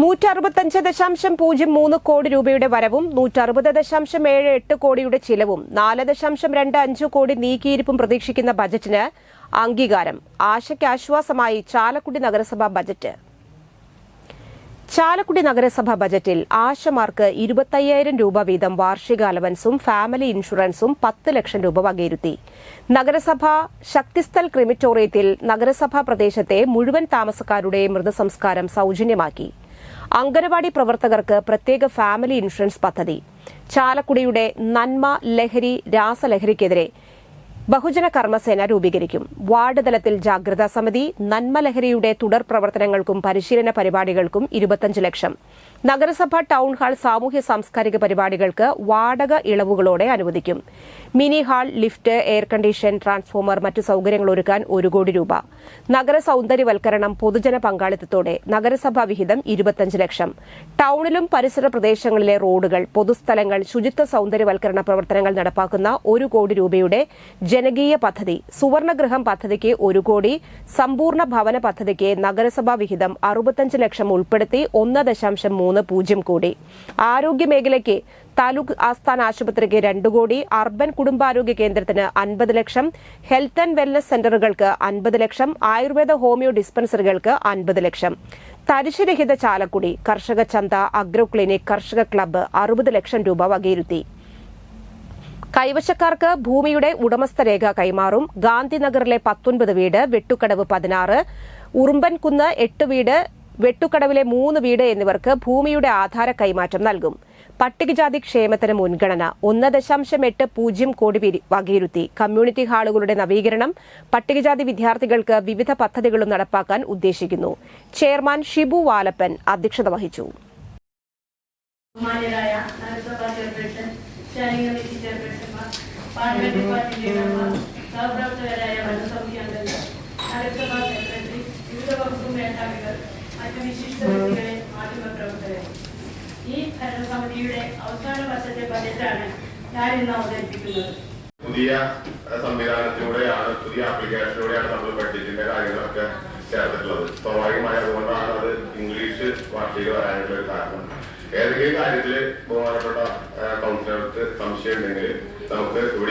നൂറ്ററുപത്തഞ്ച് ദശാംശം പൂജ്യം മൂന്ന് കോടി രൂപയുടെ വരവും നൂറ്ററുപത് ദശാംശം ഏഴ് എട്ട് കോടിയുടെ ചിലവും നാല് ദശാംശം രണ്ട് അഞ്ച് കോടി നീക്കിയിരിപ്പും പ്രതീക്ഷിക്കുന്ന ബജറ്റിന് അംഗീകാരം. ആശയ്ക്ക് ആശ്വാസമായി ചാലക്കുടി നഗരസഭാ ബജറ്റ്. ചാലക്കുടി നഗരസഭാ ബജറ്റിൽ ആശമാർക്ക് ഇരുപത്തയ്യായിരം രൂപ വീതം വാർഷിക അലവൻസും ഫാമിലി ഇൻഷുറൻസും പത്ത് ലക്ഷം രൂപ വകയിരുത്തി. നഗരസഭ ശക്തിസ്ഥൽ ക്രിമിറ്റോറിയത്തിൽ നഗരസഭാ പ്രദേശത്തെ മുഴുവൻ താമസക്കാരുടെ മൃതസംസ്കാരം സൌജന്യമാക്കി. അങ്കനവാടി പ്രവർത്തകർക്ക് പ്രത്യേക ഫാമിലി ഇൻഷുറൻസ് പദ്ധതി. ചാലക്കുടിയുടെ നന്മ ലഹരി രാസലഹരിക്കെതിരെ ബഹുജന കർമ്മസേന രൂപീകരിക്കും. വാർഡ് തലത്തിൽ ജാഗ്രതാ സമിതി നന്മലഹരിയുടെ തുടർ പ്രവർത്തനങ്ങൾക്കും പരിശീലന പരിപാടികൾക്കും ഇരുപത്തഞ്ച് ലക്ഷം. നഗരസഭ ടൌൺ ഹാൾ സാമൂഹ്യ സാംസ്കാരിക പരിപാടികൾക്ക് വാടക ഇളവുകളോടെ അനുവദിക്കും. Mini hall lift air condition transformer മറ്റു സൌകര്യങ്ങൾ ഒരുക്കാൻ ഒരു കോടി രൂപ. നഗര സൌന്ദര്യവൽക്കരണം പൊതുജന പങ്കാളിത്തത്തോടെ നഗരസഭാ വിഹിതം ഇരുപത്തഞ്ച് ലക്ഷം. ടൌണിലും പരിസര പ്രദേശങ്ങളിലെ റോഡുകൾ പൊതുസ്ഥലങ്ങൾ ശുചിത്വ സൌന്ദര്യവൽക്കരണ പ്രവർത്തനങ്ങൾ നടപ്പാക്കുന്ന ഒരു കോടി രൂപയുടെ ജനകീയ പദ്ധതി സുവർണഗൃഹം പദ്ധതിക്ക് ഒരു കോടി സമ്പൂർണ ഭവന പദ്ധതിക്ക് നഗരസഭാ വിഹിതം അറുപത്തഞ്ച് ലക്ഷം ഉൾപ്പെടുത്തി ഒന്ന് ദശാംശം മൂന്ന് പൂജ്യം കോടി. ആരോഗ്യ മേഖലയ്ക്ക് താലൂക്ക് ആസ്ഥാന ആശുപത്രിക്ക് രണ്ട് കോടി അർബൻ കുടുംബാരോഗ്യ കേന്ദ്രത്തിന് അൻപത് ലക്ഷം ഹെൽത്ത് ആൻഡ് വെൽനസ് സെന്ററുകൾക്ക് അൻപത് ലക്ഷം ആയുർവേദ ഹോമിയോ ഡിസ്പെൻസറികൾക്ക് അൻപത് ലക്ഷം. തരിശുരഹിത ചാലക്കുടി കർഷക ചന്ത അഗ്രോ ക്ലിനിക് കർഷക ക്ലബ്ബ് അറുപത് ലക്ഷം രൂപ വകയിരുത്തി. കൈവശക്കാർക്ക് ഭൂമിയുടെ ഉടമസ്ഥ രേഖ കൈമാറും. ഗാന്ധിനഗറിലെ പത്തൊൻപത് വീട് വെട്ടുക്കടവ് പതിനാറ്. ഉറുമ്പൻകുന്ന് എട്ട് വീട് വെട്ടുക്കടവിലെ മൂന്ന് വീട് എന്നിവർക്ക് ഭൂമിയുടെ ആധാര കൈമാറ്റം നൽകും. പട്ടികജാതി ക്ഷേമത്തിന് മുൻഗണന ഒന്ന് ദശാംശം എട്ട് പൂജ്യം കോടി വകയിരുത്തി. കമ്മ്യൂണിറ്റി ഹാളുകളുടെ നവീകരണം പട്ടികജാതി വിദ്യാർത്ഥികൾക്ക് വിവിധ പദ്ധതികളും നടപ്പാക്കാൻ ഉദ്ദേശിക്കുന്നു. ചെയർമാൻ ഷിബു വാലപ്പൻ അധ്യക്ഷത വഹിച്ചു. നഗരസഭാ ചെയർപേഴ്സൺ കമ്മിറ്റി ചെയർപേഴ്സൺമാർ പാർലമെന്റ് പാർട്ടി ലീഡർമാർ സഹപ്രവർത്തകരായ ഭരണസമിതി അംഗങ്ങൾ നഗരസഭാ സെക്രട്ടറി വിവിധ വകുപ്പ് മേധാവികൾ മറ്റു വിശിഷ്ട വ്യക്തികളെ മാധ്യമപ്രവർത്തകരെ ഈ ഭരണസമിതിയുടെ അവസാന വർഷത്തെ ബജറ്റാണ് ഞാൻ ഇന്ന് അവതരിപ്പിക്കുന്നത്. പുതിയ സംവിധാനത്തിലൂടെയാണ് പുതിയ ആപ്ലിക്കേഷനിലൂടെയാണ് നമ്മൾ ബഡ്ജറ്റിന്റെ കാര്യങ്ങളൊക്കെ ചേർത്തിട്ടുള്ളത്. സ്വാഭാവികമായി അതുകൊണ്ടാണ് അത് ഇംഗ്ലീഷ് ഭാഷയിൽ വരാനുള്ള ഒരു കാരണം. ഏതെങ്കിലും കാര്യത്തിൽ